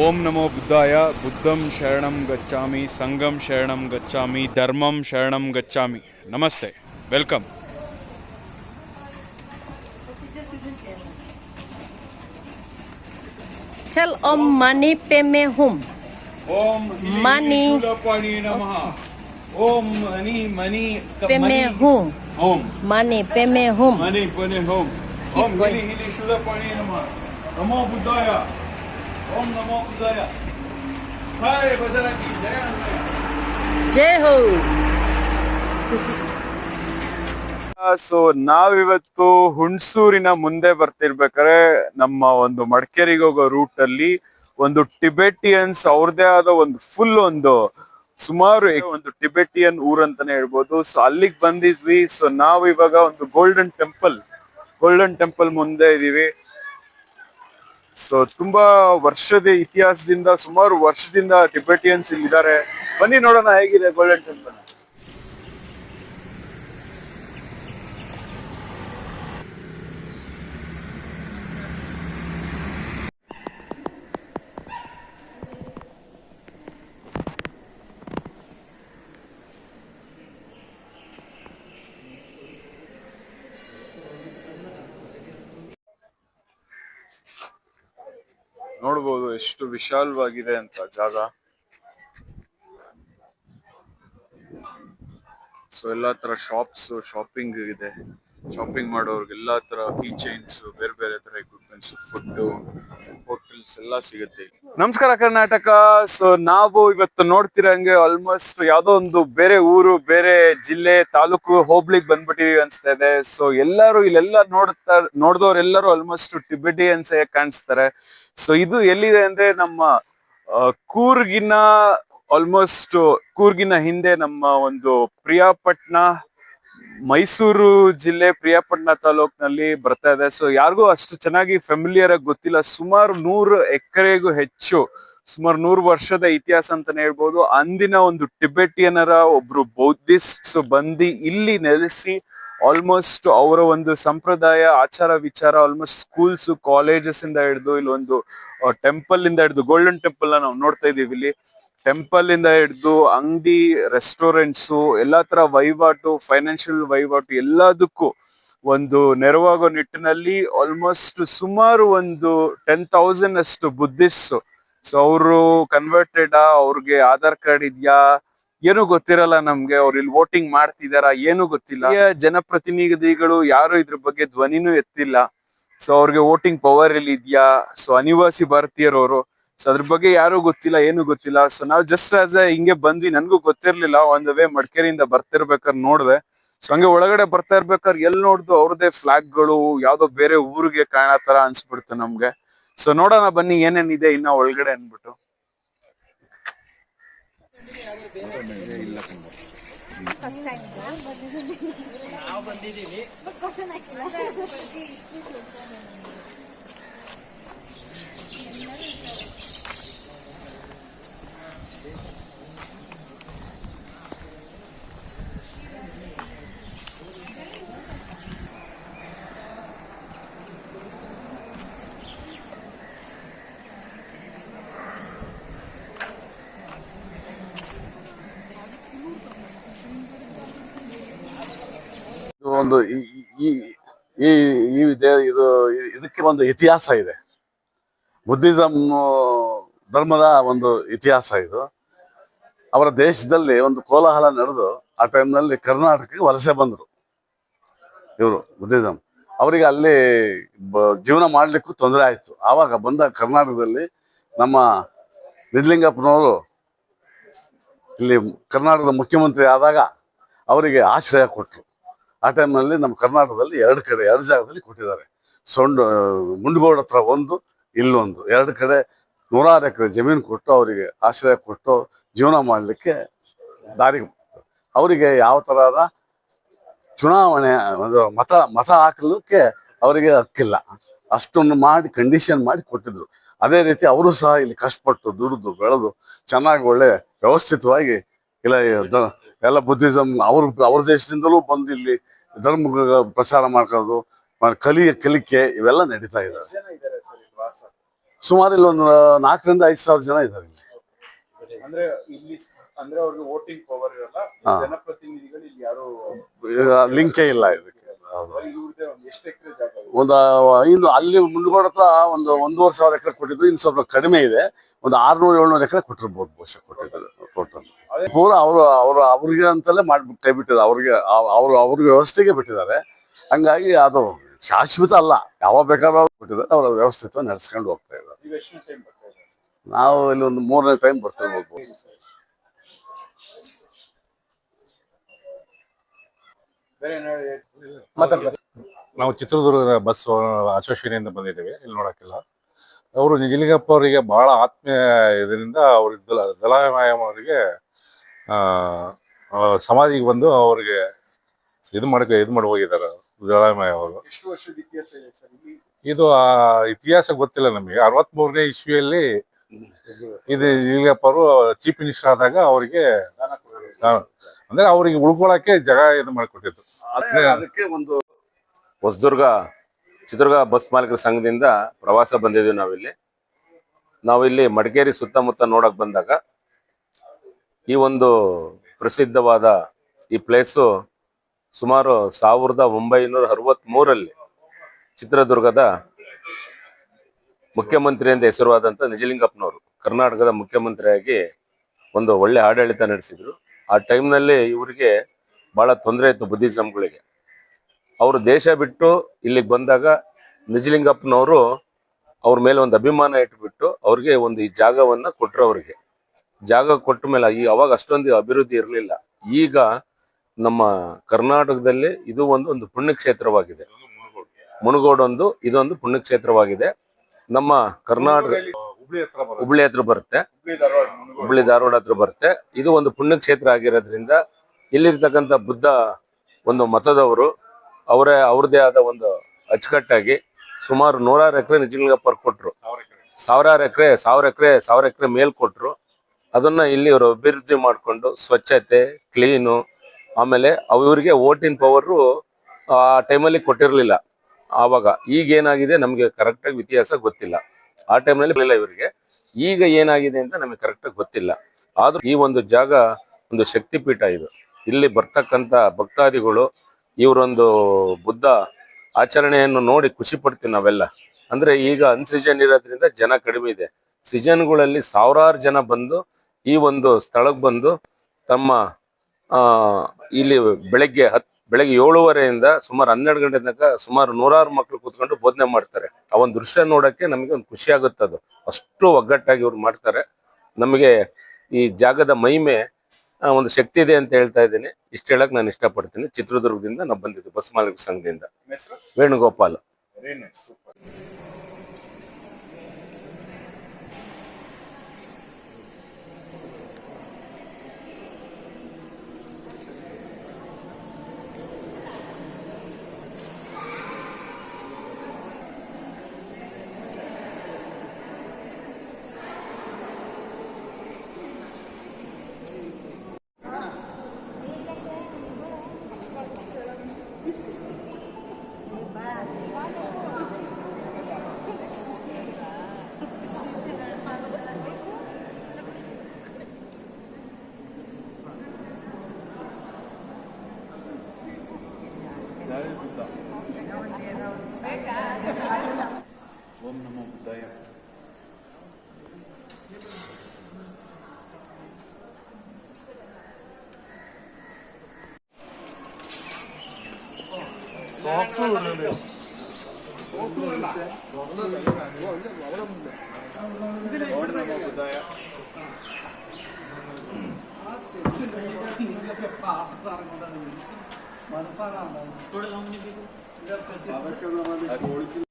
ओम नमो बुद्धाय बुद्धम शरण गच्छा संगम शरण गच्छा धर्म शरण गच्छा नमस्ते, वेलकम। चल, ओम मनी पे मैं हूँ। ಓಂ ಮನಿ. ಶೂಲಪಾಣಿ ನಮಃ ಓಂ ಮನಿ ಮನಿ पे में हूँ ಓಂ मनी पे में हूँ ಮನಿ ಪನಿ ಓಂ ಓಂ going. ಹಿಲಿ ಹಿಲಿ ಶೂಲಪಾಣಿ ನಮಃ ನಮೋ ಬುದ್ಧಾಯ ಓಂ ನಮೋ ಬುದ್ಧಾಯ ಸಾಯ್ ಬಜರಂಗಿ ಜಯ ಹನುಮಯ್ಯ जय हो ಸೊ ನಾವಿವತ್ತು ಹುಣಸೂರಿನ ಮುಂದೆ ಬರ್ತಿರ್ಬೇಕಾದ್ರೆ ನಮ್ಮ ಒಂದು ಮಡಿಕೇರಿಗೆ ಹೋಗೋ ರೂಟ್ ಅಲ್ಲಿ ಒಂದು ಟಿಬೆಟಿಯನ್ಸ್ ಅವ್ರದೇ ಆದ ಒಂದು ಫುಲ್ ಒಂದು ಸುಮಾರು ಒಂದು ಟಿಬೆಟಿಯನ್ ಊರ್ ಅಂತಾನೆ ಹೇಳ್ಬೋದು. ಸೊ ಅಲ್ಲಿಗೆ ಬಂದಿದ್ವಿ. ಸೊ ನಾವು ಇವಾಗ ಒಂದು ಗೋಲ್ಡನ್ ಟೆಂಪಲ್ ಗೋಲ್ಡನ್ ಟೆಂಪಲ್ ಮುಂದೆ ಇದೀವಿ. ಸೊ ತುಂಬಾ ವರ್ಷದ ಇತಿಹಾಸದಿಂದ ಸುಮಾರು ವರ್ಷದಿಂದ ಟಿಬೆಟಿಯನ್ಸ್ ಇಲ್ಲಿದ್ದಾರೆ. ಬನ್ನಿ ನೋಡೋಣ ಹೇಗಿದೆ ಗೋಲ್ಡನ್ ಟೆಂಪಲ್ ನೋಡ್ಬೋದು ಎಷ್ಟು ವಿಶಾಲವಾಗಿದೆ ಅಂತ ಜಾಗ. ಸೊ ಎಲ್ಲ ತರ ಶಾಪ್ಸ್ ಶಾಪಿಂಗ್ ಇದೆ. ಶಾಪಿಂಗ್ ಮಾಡೋರ್ಗೆ ಎಲ್ಲಾ ತರ ಕೀ ಚೈನ್ಸ್ ಬೇರೆ ಬೇರೆ ತರ ಎಕ್ವಿಪ್ಮೆಂಟ್ಸ್ ಫುಡ್ ಹೋಟೆಲ್ಸ್ ಎಲ್ಲ ಸಿಗುತ್ತೆ. ನಮಸ್ಕಾರ ಕರ್ನಾಟಕ. ಸೊ ನಾವು ಇವತ್ತು ನೋಡ್ತಿರಂಗೆ ಆಲ್ಮೋಸ್ಟ್ ಯಾವ್ದೋ ಒಂದು ಬೇರೆ ಊರು, ಬೇರೆ ಜಿಲ್ಲೆ, ತಾಲೂಕು ಹೋಬ್ಳಿಗ್ ಬಂದ್ಬಿಟ್ಟಿದೀವಿ ಅನ್ಸ್ತಾ ಇದೆ. ಸೊ ಎಲ್ಲರೂ ಇಲ್ಲೆಲ್ಲ ನೋಡ್ತಾ, ನೋಡ್ದವ್ರೆಲ್ಲರೂ ಆಲ್ಮೋಸ್ಟ್ ಟಿಬೆಟಿಯನ್ಸ್ ಕಾಣಿಸ್ತಾರೆ. ಸೊ ಇದು ಎಲ್ಲಿದೆ ಅಂದ್ರೆ ನಮ್ಮ ಕೂರ್ಗಿನ ಆಲ್ಮೋಸ್ಟ್ ಕೂರ್ಗಿನ ಹಿಂದೆ ನಮ್ಮ ಒಂದು ಪ್ರಿಯಾಪಟ್ನ ಮೈಸೂರು ಜಿಲ್ಲೆ ಪ್ರಿಯಾಪಟ್ಟಣ ತಾಲೂಕ್ನಲ್ಲಿ ಬರ್ತಾ ಇದೆ. ಸೊ ಯಾರಿಗೂ ಅಷ್ಟು ಚೆನ್ನಾಗಿ ಫೆಮಿಲಿಯರ್ ಗೊತ್ತಿಲ್ಲ. ಸುಮಾರು ನೂರು ಎಕರೆಗೂ ಹೆಚ್ಚು, ಸುಮಾರು ನೂರು ವರ್ಷದ ಇತಿಹಾಸ ಅಂತಾನೆ ಹೇಳ್ಬೋದು. ಅಂದಿನ ಒಂದು ಟಿಬೆಟಿಯನರ ಒಬ್ರು ಬೌದ್ಧಿಸ್ಟ್ ಬಂದು ಇಲ್ಲಿ ನೆಲೆಸಿ ಆಲ್ಮೋಸ್ಟ್ ಅವರ ಒಂದು ಸಂಪ್ರದಾಯ, ಆಚಾರ ವಿಚಾರ ಆಲ್ಮೋಸ್ಟ್ ಸ್ಕೂಲ್ಸ್ ಕಾಲೇಜಸ್ ಇಂದ ಹಿಡಿದು ಇಲ್ಲಿ ಒಂದು ಟೆಂಪಲ್ ಇಂದ ಹಿಡಿದು ಗೋಲ್ಡನ್ ಟೆಂಪಲ್ ನಾವು ನೋಡ್ತಾ ಇದೀವಿ ಇಲ್ಲಿ. ಟೆಂಪಲ್ ಇಂದ ಹಿಡಿದು ಅಂಗಡಿ, ರೆಸ್ಟೋರೆಂಟ್ಸ್, ಎಲ್ಲಾ ತರ ವಹಿವಾಟು ಫೈನಾನ್ಷಿಯಲ್ ವಹಿವಾಟು ಎಲ್ಲದಕ್ಕೂ ಒಂದು ನೆರವಾಗೋ ನಿಟ್ಟಿನಲ್ಲಿ ಆಲ್ಮೋಸ್ಟ್ ಸುಮಾರು ಒಂದು ಟೆನ್ ತೌಸಂಡ್ ಅಷ್ಟು ಬುದ್ಧಿಸ್ಟ್. ಸೊ, ಅವರು ಕನ್ವರ್ಟೆಡ್ ಅವ್ರಿಗೆ ಆಧಾರ್ ಕಾರ್ಡ್ ಇದೆಯಾ, ಏನು ಗೊತ್ತಿರಲ್ಲ ನಮ್ಗೆ, ಅವ್ರು ಇಲ್ಲಿ ವೋಟಿಂಗ್ ಮಾಡ್ತಿದಾರಾ, ಏನು ಗೊತ್ತಿಲ್ಲ. ಜನಪ್ರತಿನಿಧಿಗಳು ಯಾರು ಇದ್ರ ಬಗ್ಗೆ ಧ್ವನಿನೂ ಎತ್ತಿಲ್ಲ. ಸೊ, ಅವ್ರಿಗೆ ವೋಟಿಂಗ್ ಪವರ್ ಇಲ್ಲಿ ಇದೆಯಾ ಸೊ, ಅನಿವಾಸಿ ಭಾರತೀಯರವರು ಸೊ ಅದ್ರ ಬಗ್ಗೆ ಯಾರು ಗೊತ್ತಿಲ್ಲ ಏನು ಗೊತ್ತಿಲ್ಲ. ಸೊ ನಾವು ಜಸ್ಟ್ ಆಸ್ ಎ ಹಿಂಗೆ ಬಂದ್ವಿ ನನ್ಗೂ ಗೊತ್ತಿರ್ಲಿಲ್ಲ. ಒಂದ್ ವೇ ಮಡಿಕೇರಿಯಿಂದ ಬರ್ತಿರ್ಬೇಕಾದ್ರೆ ನೋಡಿದೆ. ಸೊ ಹಂಗೆ ಒಳಗಡೆ ಬರ್ತಾ ಇರ್ಬೇಕಾದ್ರೆ ಎಲ್ ನೋಡ್ದು ಅವ್ರದೇ ಫ್ಲಾಗ್ಗಳು ಯಾವ್ದೋ ಬೇರೆ ಊರಿಗೆ ಕಾಣೋ ತರ ಅನ್ಸ್ಬಿಡ್ತು ನಮ್ಗೆ. ಸೊ ನೋಡೋಣ ಬನ್ನಿ ಏನೇನಿದೆ ಇನ್ನ ಒಳಗಡೆ ಅನ್ಬಿಟ್ಟು. ಇದು ಒಂದು ಈ- ಈ ಇದು ಇದಕ್ಕೆ ಒಂದು ಇತಿಹಾಸ ಇದೆ. ಬುದ್ಧಿಸಂ ಧರ್ಮದ ಒಂದು ಇತಿಹಾಸ ಇದು. ಅವರ ದೇಶದಲ್ಲಿ ಒಂದು ಕೋಲಾಹಲ ನಡೆದು, ಆ ಟೈಮ್ನಲ್ಲಿ ಕರ್ನಾಟಕಕ್ಕೆ ವಲಸೆ ಬಂದರು. ಇವರು ಬುದ್ಧಿಸಮ್ ಅವರಿಗೆ ಅಲ್ಲಿ ಜೀವನ ಮಾಡಲಿಕ್ಕೂ ತೊಂದರೆ ಆಯಿತು. ಆವಾಗ ಬಂದ ಕರ್ನಾಟಕದಲ್ಲಿ ನಮ್ಮ ನಿಜಲಿಂಗಪ್ಪನವರು ಇಲ್ಲಿ ಕರ್ನಾಟಕದ ಮುಖ್ಯಮಂತ್ರಿ ಆದಾಗ ಅವರಿಗೆ ಆಶ್ರಯ ಕೊಟ್ಟರು ಆ ಟೈಮ್ನಲ್ಲಿ ನಮ್ಮ ಕರ್ನಾಟಕದಲ್ಲಿ ಎರಡು ಕಡೆ, ಎರಡು ಜಾಗದಲ್ಲಿ ಕೊಟ್ಟಿದ್ದಾರೆ. ಸೊಂಡು ಮುಂಡಗೋಡ ಹತ್ರ ಒಂದು ಇಲ್ಲೊಂದು. ಎರಡು ಕಡೆ ನೂರಾರು ಎಕರೆ ಜಮೀನು ಕೊಟ್ಟು ಅವರಿಗೆ ಆಶ್ರಯ ಕೊಟ್ಟು ಜೀವನ ಮಾಡಲಿಕ್ಕೆ ದಾರಿ ಅವರಿಗೆ ಯಾವ ತರಹದ ಚುನಾವಣೆ ಮತ ಮತ ಹಾಕಲಿಕ್ಕೆ ಅವರಿಗೆ ಹಕ್ಕಿಲ್ಲ. ಅಷ್ಟೊಂದು ಮಾಡಿ ಕಂಡೀಷನ್ ಮಾಡಿ ಕೊಟ್ಟಿದ್ರು. ಅದೇ ರೀತಿ ಅವರು ಸಹ ಇಲ್ಲಿ ಕಷ್ಟಪಟ್ಟು ದುಡಿದು, ಬೆಳೆದು ಚೆನ್ನಾಗಿ ಒಳ್ಳೆ ವ್ಯವಸ್ಥಿತವಾಗಿ ಇಲ್ಲ ಎಲ್ಲ ಬುದ್ಧಿಸಮ್ ಅವ್ರ ಅವ್ರ ದೇಶದಿಂದಲೂ ಬಂದು ಇಲ್ಲಿ ಧರ್ಮ ಪ್ರಚಾರ ಮಾಡ್ಕೊಳ್ಳೋದು ಕಲಿಯ ಕಲಿ, ಕಲಿಕೆ ಇವೆಲ್ಲ ನಡೀತಾ ಇದಾವೆ ಜನ ಇದ್ದಾರೆ ಸರ್ ಇಲ್ಲಿ ವಾಸ ಸುಮಾರು ಇಲ್ಲಿ ಒಂದು ನಾಲ್ಕರಿಂದ ಐದು ಸಾವಿರ ಜನ ಇದ್ದಾರೆ ಇಲ್ಲಿ. ಅಂದ್ರೆ ಇಲ್ಲಿ ಅಂದ್ರೆ ಅವ್ರಿಗೆ ವೋಟಿಂಗ್ ಪವರ್ ಇರಲ್ಲ ಹಾ. ಜನಪ್ರತಿನಿಧಿಗಳು ಇಲ್ಲಿ ಯಾರು ಲಿಂಕೇ ಇಲ್ಲ ಇದಕ್ಕೆ. ಹೌದು. ಒಂದು ಎಷ್ಟು ಎಕರೆ ಜಾಗ ಇದೆ? ಒಂದು ಇನ್ನು ಅಲ್ಲಿ ಮುಂದ್ಗೋಡ ಹತ್ರ ಒಂದು ಒಂದೂವರೆ ಸಾವಿರ ಎಕರೆ ಕೊಟ್ಟಿದ್ರು ಇನ್ನು ಸ್ವಲ್ಪ ಕಡಿಮೆ ಇದೆ. ಒಂದು ಆರ್ನೂರು ಏಳ್ನೂರು ಎಕರೆ ಕೊಟ್ಟಿರ್ಬೋದು ಬಹುಶಃ ಕೊಟ್ಟಿದ್ದಾರೆ ಟೋಟಲ್ ಪೂರ ಅವರು ಅವರು ಅವ್ರಿಗೆ ಅಂತಲೇ ಮಾಡಿಬಿಟ್ಟೆ ಕೈ ಬಿಟ್ಟಿದ್ದಾರೆ. ಅವ್ರಿಗೆ ಅವರು ಅವ್ರಿಗೆ ವ್ಯವಸ್ಥೆಗೆ ಬಿಟ್ಟಿದ್ದಾರೆ. ಹಂಗಾಗಿ ಅದು ಶಾಶ್ವತ ಅಲ್ಲ. ಯಾವಾಗ ಬೇಕಾದ್ರೂ ಅವ್ರು ಬಿಟ್ಟಿದ್ದಾರೆ ಅವರ ವ್ಯವಸ್ಥಿತ ನಡೆಸ್ಕೊಂಡು ಹೋಗ್ತಾ ಇದ್ದಾರೆ. ನೀವು ಇಲ್ಲಿ ಒಂದು ಮೂರನೇ ಟೈಮ್ ಬರ್ತಿರ್ಬೇಕು ನಾವು ಚಿತ್ರದುರ್ಗದ ಬಸ್ ಅಸೋಸಿಯೇಷನ್ ಬಂದಿದ್ದೇವೆ ಇಲ್ಲಿ ನೋಡೋಕ್ಕಿಲ್ಲ. ಅವರು ನಿಜಲಿಂಗಪ್ಪ ಅವರಿಗೆ ಬಹಳ ಆತ್ಮೀಯ ಇದರಿಂದ ಅವರು ದಲ ದಲಾಯಮಾಯಂ ಅವರಿಗೆ ಆ, ಸಮಾಧಿಗೆ ಬಂದು ಅವರಿಗೆ ಇದು ಮಾಡಕ್ಕೆ ಇದು ಮಾಡಿ ಹೋಗಿದ್ದಾರೆ ದಲಾಯಮಾಯ ಅವರು. ಎಷ್ಟು ವರ್ಷದ ಇತಿಹಾಸ ಇದೆ ಸರ್ ಇಲ್ಲಿ? ಇದು ಆ ಇತಿಹಾಸ ಗೊತ್ತಿಲ್ಲ ನಮಗೆ. ಅರವತ್ಮೂರನೇ ಇಸ್ವಿಯಲ್ಲಿ ಇದು ಈಗಪ್ಪ ಅವರು ಚೀಫ್ ಮಿನಿಸ್ಟರ್ ಆದಾಗ ಅವರಿಗೆ ದಾನ ಕೊಡೋರು. ಅಂದ್ರೆ ಅವರಿಗೆ ಉಳ್ಕೊಳಕ್ಕೆ ಜಾಗ ಇದು ಮಾಡಿಕೊಟ್ಟಿದ್ದು. ಅದಕ್ಕೆ ಒಂದು ಹೊಸದುರ್ಗ ಚಿತ್ರದುರ್ಗ ಬಸ್ ಮಾಲೀಕರ ಸಂಘದಿಂದ ಪ್ರವಾಸ ಬಂದಿದ್ದೀವಿ ನಾವಿಲ್ಲಿ. ನಾವಿಲ್ಲಿ ಮಡಿಕೇರಿ ಸುತ್ತಮುತ್ತ ನೋಡಕ್ ಬಂದಾಗ ಈ ಒಂದು ಪ್ರಸಿದ್ಧವಾದ ಈ ಪ್ಲೇಸು ಸುಮಾರು ಸಾವಿರದ ಒಂಬೈನೂರ ಅರವತ್ತ್ ಮೂರಲ್ಲಿ ಚಿತ್ರದುರ್ಗದ ಮುಖ್ಯಮಂತ್ರಿ ಅಂತ ಹೆಸರುವಾದಂತ ನಿಜಲಿಂಗಪ್ಪನವರು ಕರ್ನಾಟಕದ ಮುಖ್ಯಮಂತ್ರಿಯಾಗಿ ಒಂದು ಒಳ್ಳೆ ಆಡಳಿತ ನಡೆಸಿದ್ರು. ಆ ಟೈಮ್ನಲ್ಲಿ ಇವರಿಗೆ ಬಹಳ ತೊಂದರೆ ಇತ್ತು ಬುದ್ಧಿಸಮ್ಗಳಿಗೆ ಅವರು ದೇಶ ಬಿಟ್ಟು ಇಲ್ಲಿಗೆ ಬಂದಾಗ ನಿಜಲಿಂಗಪ್ಪನವರು ಅವ್ರ ಮೇಲೆ ಒಂದು ಅಭಿಮಾನ ಇಟ್ಬಿಟ್ಟು ಅವ್ರಿಗೆ ಒಂದು ಈ ಜಾಗವನ್ನ ಕೊಟ್ರು ಅವ್ರಿಗೆ. ಜಾಗ ಕೊಟ್ಟ ಮೇಲೆ ಈ ಅವಾಗ ಅಷ್ಟೊಂದು ಅಭಿವೃದ್ಧಿ ಇರಲಿಲ್ಲ. ಈಗ ನಮ್ಮ ಕರ್ನಾಟಕದಲ್ಲಿ ಇದು ಒಂದು ಒಂದು ಪುಣ್ಯಕ್ಷೇತ್ರವಾಗಿದೆ. ಮುಣಗೋಡೊಂದು ಇದೊಂದು ಪುಣ್ಯಕ್ಷೇತ್ರವಾಗಿದೆ. ನಮ್ಮ ಕರ್ನಾಟಕ ಹುಬ್ಳಿ ಹತ್ರ ಬರುತ್ತೆ. ಹುಬ್ಳಿ ಧಾರವಾಡ ಹತ್ರ ಬರುತ್ತೆ. ಇದು ಒಂದು ಪುಣ್ಯಕ್ಷೇತ್ರ ಆಗಿರೋದ್ರಿಂದ ಇಲ್ಲಿರ್ತಕ್ಕಂಥ ಬುದ್ಧ ಒಂದು ಮತದವರು ಅವರೇ ಅವ್ರದೇ ಆದ ಒಂದು ಅಚ್ಚುಕಟ್ಟಾಗಿ ಸುಮಾರು ನೂರಾರು ಎಕರೆ ನಿಜಲಿಂಗಪ್ಪರ್ ಕೊಟ್ರು. ಸಾವಿರಾರು ಎಕರೆ ಸಾವಿರ ಎಕರೆ ಸಾವಿರ ಎಕರೆ ಮೇಲ್ ಕೊಟ್ರು. ಅದನ್ನ ಇಲ್ಲಿ ಅವರು ಅಭಿವೃದ್ಧಿ ಮಾಡಿಕೊಂಡು ಸ್ವಚ್ಛತೆ ಕ್ಲೀನು ಆಮೇಲೆ ಅವರಿಗೆ ಓಟಿನ ಪವರು, ಆ ಟೈಮಲ್ಲಿ ಕೊಟ್ಟಿರ್ಲಿಲ್ಲ. ಆವಾಗ ಈಗ ಏನಾಗಿದೆ ನಮ್ಗೆ ಕರೆಕ್ಟಾಗಿ ಇತಿಹಾಸ ಗೊತ್ತಿಲ್ಲ. ಆ ಟೈಮ್ನಲ್ಲಿ ಬರಲಿಲ್ಲ ಇವರಿಗೆ. ಈಗ ಏನಾಗಿದೆ ಅಂತ ನಮಗೆ ಕರೆಕ್ಟಾಗಿ ಗೊತ್ತಿಲ್ಲ. ಆದ್ರೂ ಈ ಒಂದು ಜಾಗ ಒಂದು ಶಕ್ತಿಪೀಠ ಇದು. ಇಲ್ಲಿ ಬರ್ತಕ್ಕಂಥ ಭಕ್ತಾದಿಗಳು, ಇವರೊಂದು ಬುದ್ಧ ಆಚರಣೆಯನ್ನು ನೋಡಿ ಖುಷಿ ಪಡ್ತೀವಿ ನಾವೆಲ್ಲ. ಅಂದ್ರೆ ಈಗ ಅನ್ ಸೀಸನ್ ಇರೋದ್ರಿಂದ ಜನ ಕಡಿಮೆ ಇದೆ. ಸೀಸನ್ಗಳಲ್ಲಿ ಸಾವಿರಾರು ಜನ ಬಂದು ಈ ಒಂದು ಸ್ಥಳಕ್ಕೆ ಬಂದು ತಮ್ಮ ಇಲ್ಲಿ ಬೆಳಗ್ಗೆ ಹತ್ ಬೆಳಗ್ಗೆ ಏಳುವರೆಯಿಂದ ಸುಮಾರು ಹನ್ನೆರಡು ಗಂಟೆ ತನಕ ಸುಮಾರು ನೂರಾರು ಮಕ್ಕಳು ಕೂತ್ಕೊಂಡು ಬೋಧನೆ ಮಾಡ್ತಾರೆ. ಆ ಒಂದು ದೃಶ್ಯ ನೋಡಕ್ಕೆ ನಮಗೆ ಒಂದು ಖುಷಿ ಆಗುತ್ತೆ ಅದು. ಅಷ್ಟು ಒಗ್ಗಟ್ಟಾಗಿ ಇವ್ರು ಮಾಡ್ತಾರೆ. ನಮಗೆ ಈ ಜಾಗದ ಮಹಿಮೆ ಆ, ಒಂದು ಶಕ್ತಿ ಇದೆ ಅಂತ ಹೇಳ್ತಾ ಇದ್ದೀನಿ. ಇಷ್ಟ ಹೇಳಕ್ ನಾನು ಇಷ್ಟಪಡ್ತೀನಿ. ಚಿತ್ರದುರ್ಗದಿಂದ ನಾವು ಬಂದಿದ್ದು ಬಸ್ ಮಾಲೀಕ ಸಂಘದಿಂದ. जय बुद्ध ओम नमो बुद्धाय ബോക്സ് വിടണല്ലേ ഇതിലേക്ക് टोटल हाउ मेनी पीपल